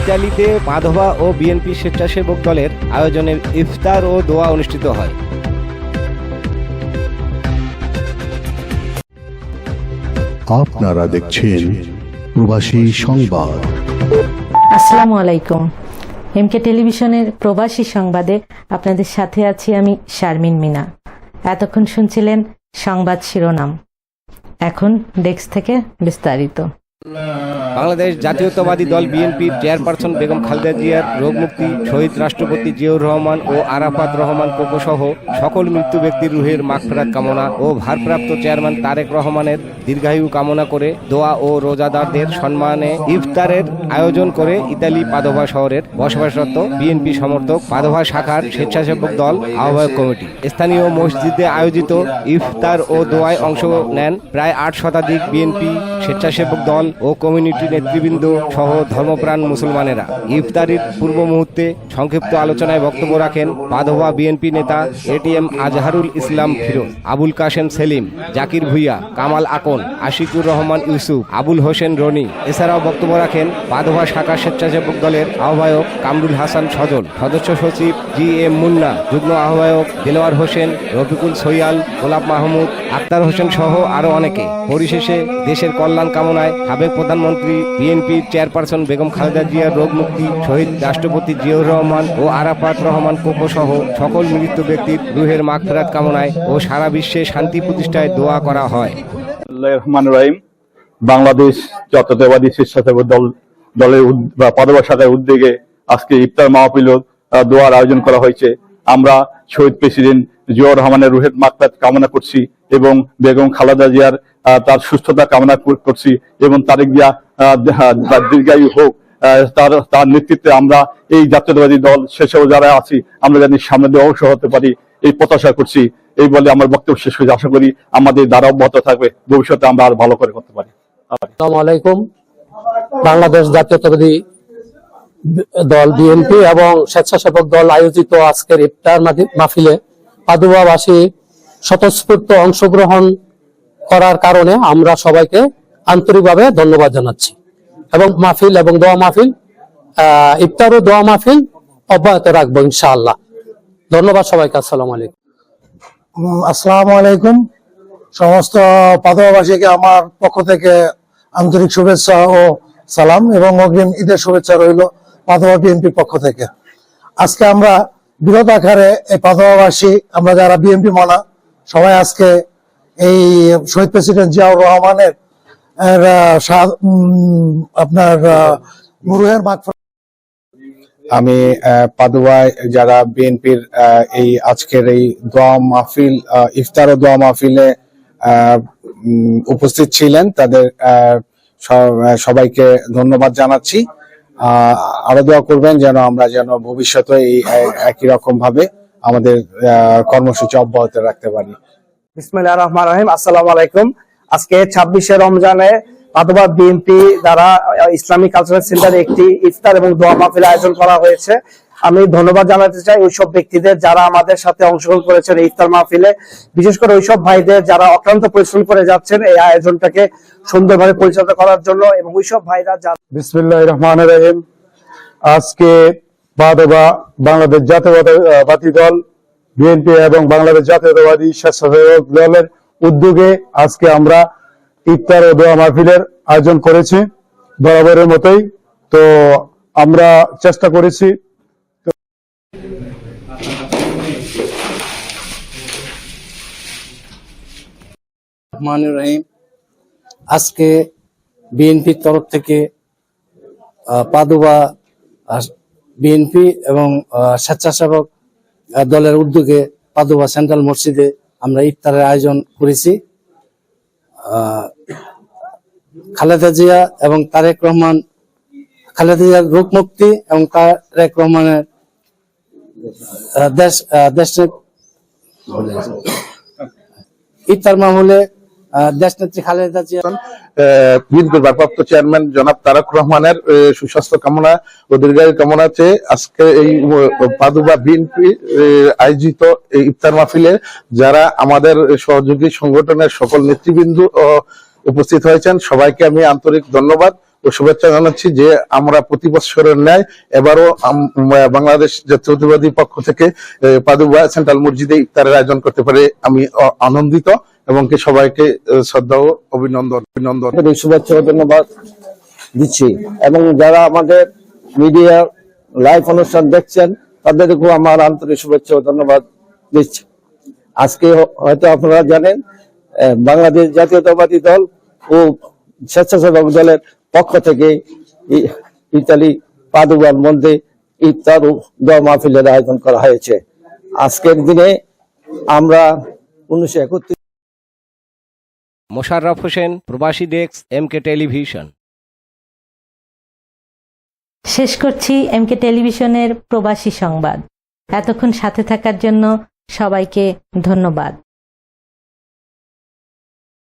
ইতালিতে মাধবা ও বিএনপি স্বেচ্ছাসেবক দলের আয়োজনে ইফতার ও দোয়া অনুষ্ঠিত হয়। আপনারা দেখছেন প্রবাসী সংবাদ। আসসালামু আলাইকুম। এমকে টেলিভিশনের প্রবাসী সংবাদে আপনাদের সাথে আছি আমি শারমিন মিনা। এতক্ষণ শুনছিলেন সংবাদ শিরোনাম। এখন ডেস্ক থেকে বিস্তারিত। বাংলাদেশ জাতীয়তাবাদী দল বিএনপির চেয়ারপারসন বেগম খালেদা জিয়ার রোগমুক্তি, শহীদ রাষ্ট্রপতি জিয়াউর রহমান ও আরাফাত রহমান সহ সকল মৃত্যু ব্যক্তির রুহের মাগফিরাত কামনা ও ভারপ্রাপ্ত চেয়ারম্যান তারেক রহমানের দীর্ঘায়ু কামনা করে দোয়া ও রোজাদারদের সম্মানে ইফতারের আয়োজন করে ইতালি পাদোভা শহরের বসবাসরত বিএনপি সমর্থক পাদোভা শাখার স্বেচ্ছাসেবক দল আহ্বায়ক কমিটি। স্থানীয় মসজিদে আয়োজিত ইফতার ও দোয়ায় অংশ নেন প্রায় আট শতাধিক বিএনপি স্বেচ্ছাসেবক দল ও কমিউনিটি নেতৃবৃন্দ সহ ধর্মপ্রাণ মুসলমানেরা। ইফতারির পূর্ব মুহূর্তে সংক্ষিপ্ত আলোচনায় বক্তব্য রাখেন পাদোয়া বিএনপি নেতা এটিএম আজহারুল ইসলাম ফিরোজ, আবুল কাশেম সেলিম, জাকির ভুইয়া, কামাল আকন, আশিকুর রহমান ইউসুফ, আবুল হোসেন রনি। এছাড়াও বক্তব্য রাখেন পাদোয়া শাখা স্বেচ্ছাসেবক দলের আহ্বায়ক কামরুল হাসান সজল, সদস্য সচিব জি এম মুন্না, যুগ্ম আহ্বায়ক দেলোয়ার হোসেন, রফিকুল সৈয়াল, গোলাপ মাহমুদ, আক্তার হোসেন সহ আরও অনেকে। পরিশেষে দেশের কল্যাণ কামনায় সাবেক প্রধানমন্ত্রী, বিএনপি চেয়ারপারসন বেগম খালেদা জিয়ার রোগ মুক্তি শহীদ রাষ্ট্রপতি জিয়াউর রহমান ও আরাফাত রহমান কোকো সহ সকল মৃত ব্যক্তির রুহের মাগফিরাত কামনায় ও সারা বিশ্বে শান্তি প্রতিষ্ঠায় দোয়া করা হয়। রহমান রাহিম। বাংলাদেশ জাতীয়তাবাদী স্বেচ্ছাসেবক দল, দলের উদ- বা পদবা শাখার উদ্যোগে আজকে ইফতার মাহফিল দোয়ার আয়োজন করা হয়েছে। আমরা শহীদ প্রেসিডেন্ট জিয়াউর রহমানের রুহের মাকতাত কামনা করছি এবং বেগম খালেদা জিয়ার তার সুস্থতা কামনা করছি এবং তারেক জিয়া তার দীর্ঘায়ু হোক তার তার নেতৃত্বে আমরা এই জাতীয়তাবাদী দল শেষেও যারা আছি, আমরা জানি সামনে দিয়ে অংশ হতে পারি, এই প্রত্যাশা করছি। এই বলে আমার বক্তব্য শেষ করে আশা করি আমাদের দ্বারা অব্যাহত থাকবে। ভবিষ্যতে আমরা আর ভালো করে করতে পারি। আলাইকুম। বাংলাদেশ জাতীয়তাবাদী দল বিএনপি এবং স্বেচ্ছাসেবক দল আয়োজিত আজকের ইফতার মাহফি- মাহফিলে পাদুয়াবাসী স্বতঃস্ফূর্ত অংশগ্রহণ করার কারণে আমরা সবাইকে আন্তরিকভাবে ধন্যবাদ জানাচ্ছি। এবং মাহফিল এবং দোয়া মাহফিল ইফতার ও দোয়া মাহফিল অব্যাহত রাখব ইনশাআল্লাহ। ধন্যবাদ সবাইকে, আসসালামু আলাইকুম। আসসালামু আলাইকুম। সমস্ত পাদবাসীকে আমার পক্ষ থেকে আন্তরিক শুভেচ্ছা ও সালাম এবং অগ্রিম ঈদের শুভেচ্ছা রইল পাদবা বিএনপির পক্ষ থেকে। আজকে আমরা বৃহৎ আকারে এই পাদবাসী আমরা যারা বিএনপি মানা, সবাই আজকে এই শহীদ প্রেসিডেন্ট জিয়াউর রহমানের আপনার মুরুহের মাগ আমি পাদুয়ায় যারা বিএনপির এই আজকের এই দোয়া মাহফিল ইফতার ও দোয়া মাহফিলে উপস্থিত ছিলেন, তাদের সবাইকে ধন্যবাদ জানাচ্ছি। আরও দোয়া করবেন যেন আমরা যেন ভবিষ্যতে এই একই রকম ভাবে আমাদের কর্মসূচি অব্যাহত রাখতে পারি। বিসমিল্লাহ রহমান রহিম। আসসালামু আলাইকুম। আজকে ছাব্বিশে রমজানে বিএনপি দ্বারা ইসলামিক কালচারাল সেন্টার একটি ইফতার এবং দোয়া মাহফিল আয়োজন করা হয়েছে। আমি ধন্যবাদ জানাতে চাই ওইসব ব্যক্তিদের যারা আমাদের সাথে অংশগ্রহণ করেছেন এই ইফতার মাহফিলে। বিশেষ করে ওইসব ভাইদের যারা অক্লান্ত পরিশ্রম করে যাচ্ছেন এই আয়োজনটাকে সুন্দরভাবে পরিচালনা করার জন্য এবং ওইসব ভাইরা বিসমিল্লাহ রহমান রহিম। আজকে বাদবা বাংলাদেশ জাতীয়তাবাদী দল, বিএনপি এবং বাংলাদেশ জাতীয়তাবাদী স্বেচ্ছাসেবক দলের উদ্যোগে আজকে আমরা ইফতার ও দোয়া মাহফিলের আয়োজন করেছি, বরাবরের মতোই। তো আমরা চেষ্টা করেছি রহমান রহিম। আজকে বিএনপির তরফ থেকে পাদুবা বিএনপি এবং স্বেচ্ছাসেবক দলের উদ্যোগে পাদুবা সেন্ট্রাল মসজিদে আমরা ইফতারের আয়োজন করেছি। খালেদা জিয়া এবং তারেক রহমান খালেদা জিয়ার রোগ মুক্তি এবং তারেক রহমানের দেশ দেশ ইফতার মাহমুলে আহ, দেশনেত্রী খালেদা জিয়া বিএনপির ভারপ্রাপ্ত চেয়ারম্যান জনাব তারক রহমানের সুস্বাস্থ্য কামনা ও দীর্ঘায়ু কামনা চেয়ে আজকে এই পাদুবা বিএনপি আয়োজিত ইফতার মাহফিলে যারা আমাদের সহযোগী সংগঠনের সকল নেতৃবৃন্দ উপস্থিত হয়েছেন, সবাইকে আমি আন্তরিক ধন্যবাদ ও শুভেচ্ছা জানাচ্ছি যে আমরা প্রতি বছরের ন্যায় এবারও বাংলাদেশ জাতীয়তাবাদী পক্ষ থেকে পাদুবা সেন্ট্রাল মসজিদে ইফতারের আয়োজন করতে পারে আমি আনন্দিত। এবং কি সবাইকে শ্রদ্ধা ও অভিনন্দন অভিনন্দন। শুভেচ্ছা ধন্যবাদ দিচ্ছি। এবং যারা আমাদের মিডিয়া লাইভ অনুষ্ঠান দেখছেন, তাদেরকেও আমার আন্তরিক শুভেচ্ছা ও ধন্যবাদ দিচ্ছি। আজকে হয়তো আপনারা জানেন বাংলাদেশ জাতীয়তাবাদী দল ও স্বেচ্ছাসেবক দলের পক্ষ থেকে ইতালি পাদুবার মধ্যে ইফতার ও দোয়া মাহফিলের আয়োজন করা হয়েছে। আজকের দিনে আমরা উনিশশো একত্রিশ মোশাররফ হোসেন, প্রবাসী ডেক্স এম কে টেলিভিশন। শেষ করছি এমকে টেলিভিশনের প্রবাসী সংবাদ। এতক্ষণ সাথে থাকার জন্য সবাইকে ধন্যবাদ।